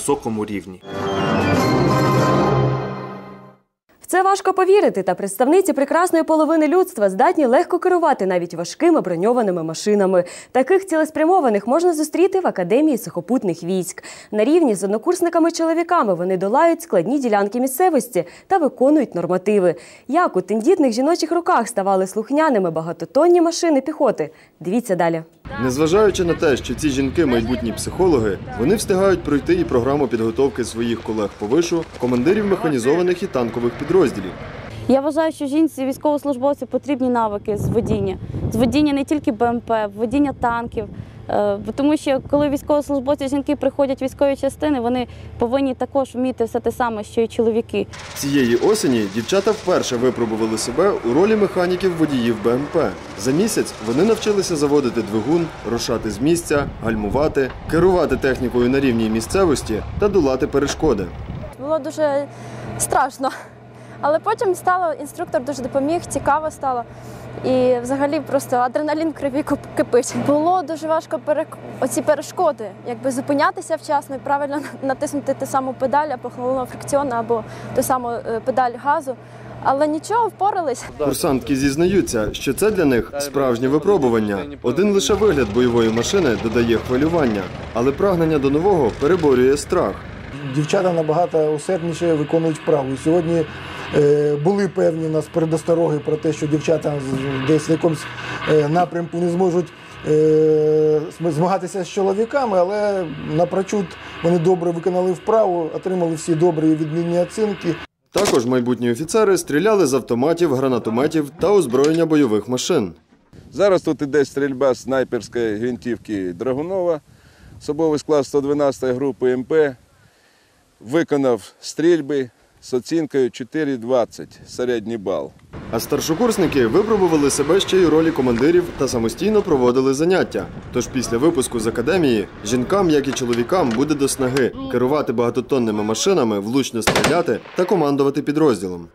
високому рівні. Це важко повірити, та представниці прекрасної половини людства здатні легко керувати навіть важкими броньованими машинами. Таких цілеспрямованих можна зустріти в академії сухопутних військ. На рівні з однокурсниками-чоловіками вони долають складні ділянки місцевості та виконують нормативи. Як у тендітних жіночих руках ставали слухняними багатотонні машини піхоти? Дивіться далі. Незважаючи на те, що ці жінки майбутні психологи, вони встигають пройти і програму підготовки своїх колег по вишу, командирів механізованих і танкових підрозділів. Я вважаю, що жінці військовослужбовці потрібні навики з водіння. З водіння не тільки БМП, водіння танків. Е, Тому що коли військовослужбовці жінки приходять в військові частини, вони повинні також вміти все те саме, що й чоловіки. Цієї осені дівчата вперше випробували себе у ролі механіків водіїв БМП. За місяць вони навчилися заводити двигун, рушати з місця, гальмувати, керувати технікою на рівній місцевості та долати перешкоди. Було дуже страшно. Але потім стало, інструктор дуже допоміг, цікаво стало. І взагалі просто адреналін в крові кип- кипить. Було дуже важко перек... оці перешкоди, якби зупинятися вчасно і правильно натиснути ту саму педаль або головного фрикціону, або ту саму е, педаль газу. Але нічого, впорались. Курсантки зізнаються, що це для них справжнє випробування. Один лише вигляд бойової машини додає хвилювання, але прагнення до нового переборює страх. дівчата набагато усердніше виконують вправу. Сьогодні були певні у нас передостороги про те, що дівчата десь в якомусь е, напрямку не зможуть е, змагатися з чоловіками, але напрочуд вони добре виконали вправу, отримали всі добрі і відмінні оцінки. Також майбутні офіцери стріляли з автоматів, гранатометів та озброєння бойових машин. Зараз тут іде стрільба снайперської гвинтівки Драгунова, особовий склад 112 групи МП. Виконав стрільби з оцінкою 4,20 середній бал. А старшокурсники випробували себе ще й у ролі командирів та самостійно проводили заняття. Тож після випуску з академії жінкам, як і чоловікам, буде до снаги керувати багатотонними машинами, влучно стріляти та командувати підрозділом.